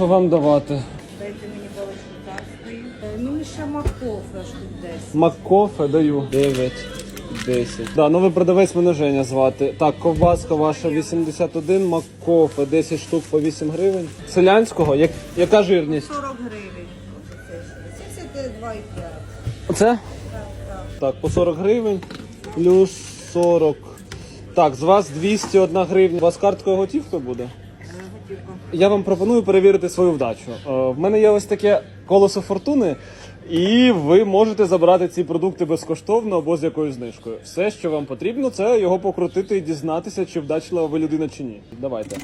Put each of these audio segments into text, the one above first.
що вам давати? Дайте мені паличку царської. Е, Ну і ще макофе тут десь. Маккофе даю 9, 10. Да, новий продавець мене Женя звати. Так, ковбаска ваша 81, маккофе 10 штук по 8 гривень. Селянського, як, яка жирність? 40 гривень. Оце 72,5. Оце? Так, так. Так, по 40 гривень. Плюс 40. Так, з вас 201 гривня. У вас карткою готівка буде? Я вам пропоную перевірити свою вдачу. Е, В мене є ось таке колесо фортуни, і ви можете забрати ці продукти безкоштовно або з якоюсь знижкою. Все, що вам потрібно, це його покрутити і дізнатися, чи вдачлива ви людина чи ні. Давайте.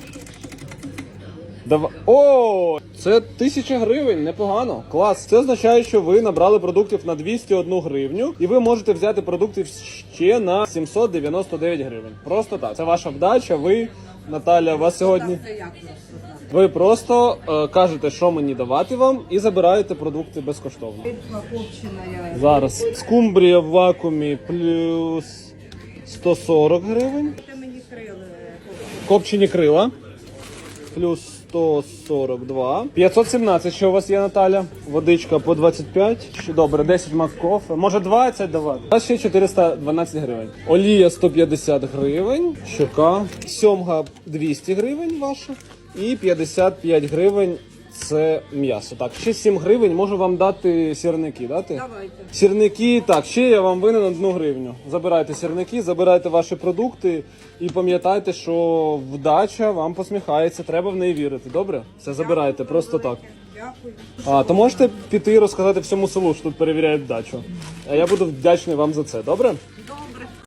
Дава... О, це тисяча гривень, непогано. Клас. Це означає, що ви набрали продуктів на 201 гривню, і ви можете взяти продуктів ще на 799 гривень. Просто так. Це ваша вдача. Ви, Наталя, вас сьогодні. Ви просто е, кажете, що мені давати вам, і забираєте продукти безкоштовно. Зараз скумбрія в вакуумі плюс 140 гривень. Копчені. Копчені крила плюс 142. 517, що у вас є, Наталя? Водичка по 25. Що добре, 10 маккофе. Може 20 давати? А ще 412 гривень. Олія 150 гривень. Щука. Сьомга 200 гривень ваша. І 55 гривень це м'ясо. Так, ще 7 гривень можу вам дати сірники. Дати? Давайте. Сірники, так, ще я вам винен одну гривню. Забирайте сірники, забирайте ваші продукти і пам'ятайте, що вдача вам посміхається, треба в неї вірити. Добре? Все забирайте, просто так. Дякую. А то можете піти і розказати всьому селу, що тут перевіряють вдачу. А я буду вдячний вам за це, добре? Добре.